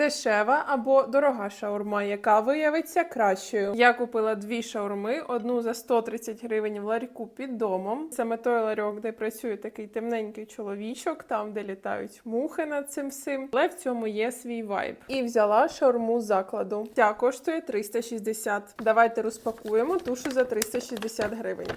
дешева або дорога шаурма, яка виявиться кращою. Я купила дві шаурми: одну за 130 гривень в ларьку під домом. Саме той ларьок, де працює такий темненький чоловічок, там де літають мухи над цим всім. Але в цьому є свій вайб. І взяла шаурму з закладу. Ця коштує 360. Давайте розпакуємо тушу за 360 гривень.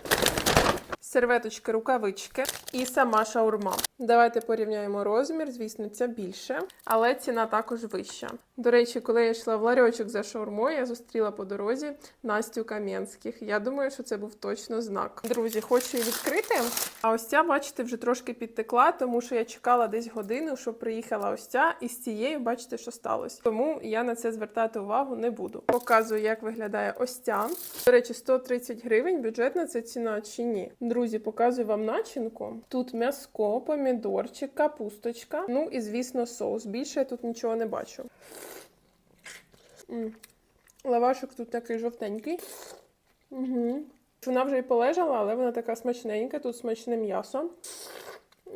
Серветочки, рукавички і сама шаурма. Давайте порівняємо розмір. Звісно, ця більше, але ціна також вища. До речі, коли я йшла в ларьочок за шаурмою, я зустріла по дорозі Настю Кам'янських. Я думаю, що це був точно знак. Друзі, хочу її відкрити. А ось ця, бачите, вже трошки підтекла, тому що я чекала десь годину, щоб приїхала ось ця, і з цією бачите, що сталося. Тому я на це звертати увагу не буду. Показую, як виглядає ось ця. До речі, 130 гривень. Бюджетна це ціна чи ні? Друзі, показую вам начинку. Тут м'яско, помідорчик, капусточка. Ну і звісно, соус. Більше я тут нічого не бачу. М. Лавашик тут такий жовтенький. Угу. Вона вже і полежала, але вона така смачненька, тут смачне м'ясо.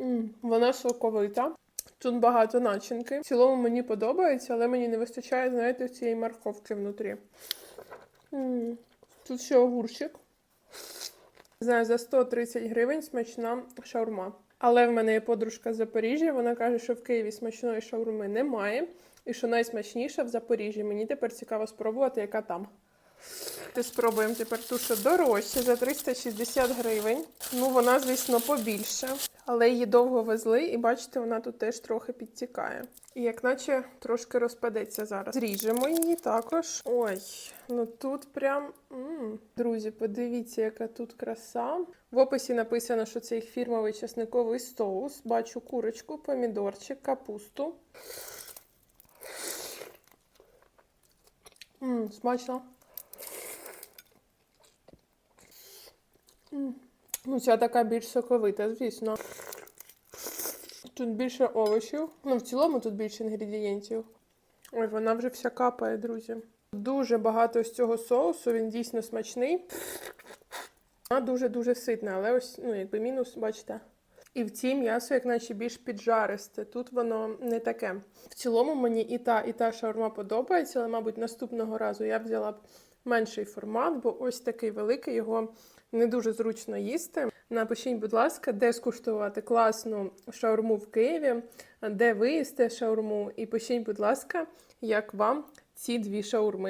М, Вона соковита. Тут багато начинки. В цілому мені подобається, але мені не вистачає, знаєте, цієї морковки внутрі. М, Тут ще огурчик. Знаю, за 130 гривень смачна шаурма. Але в мене є подружка з Запоріжжя. Вона каже, що в Києві смачної шаурми немає, і що найсмачніша в Запоріжжі. Мені тепер цікаво спробувати, яка там. Ти спробуємо тепер ту, що дорожче за 360 гривень. Ну, вона, звісно, побільше, але її довго везли, і бачите, вона тут теж трохи підтікає. І як наче трошки розпадеться зараз. Зріжемо її також. Ой, ну тут прям. м Друзі, подивіться, яка тут краса. В описі написано, що це їх фірмовий часниковий соус. Бачу курочку, помідорчик, капусту. М, смачно. М. Ну, ця така більш соковита, звісно. Тут більше овочів. Ну, в цілому тут більше інгредієнтів. Ой, вона вже вся капає, друзі. Дуже багато з цього соусу, він дійсно смачний. Вона дуже-дуже ситна, але ось, ну, якби мінус, бачите. І в цій м'ясо, як наче більш піджаристе. Тут воно не таке. В цілому мені і та, і та шаурма подобається, але, мабуть, наступного разу я взяла б менший формат, бо ось такий великий, його не дуже зручно їсти. Напишіть, будь ласка, де скуштувати класну шаурму в Києві, де ви їсте шаурму, і пишіть, будь ласка, як вам ці дві шаурми.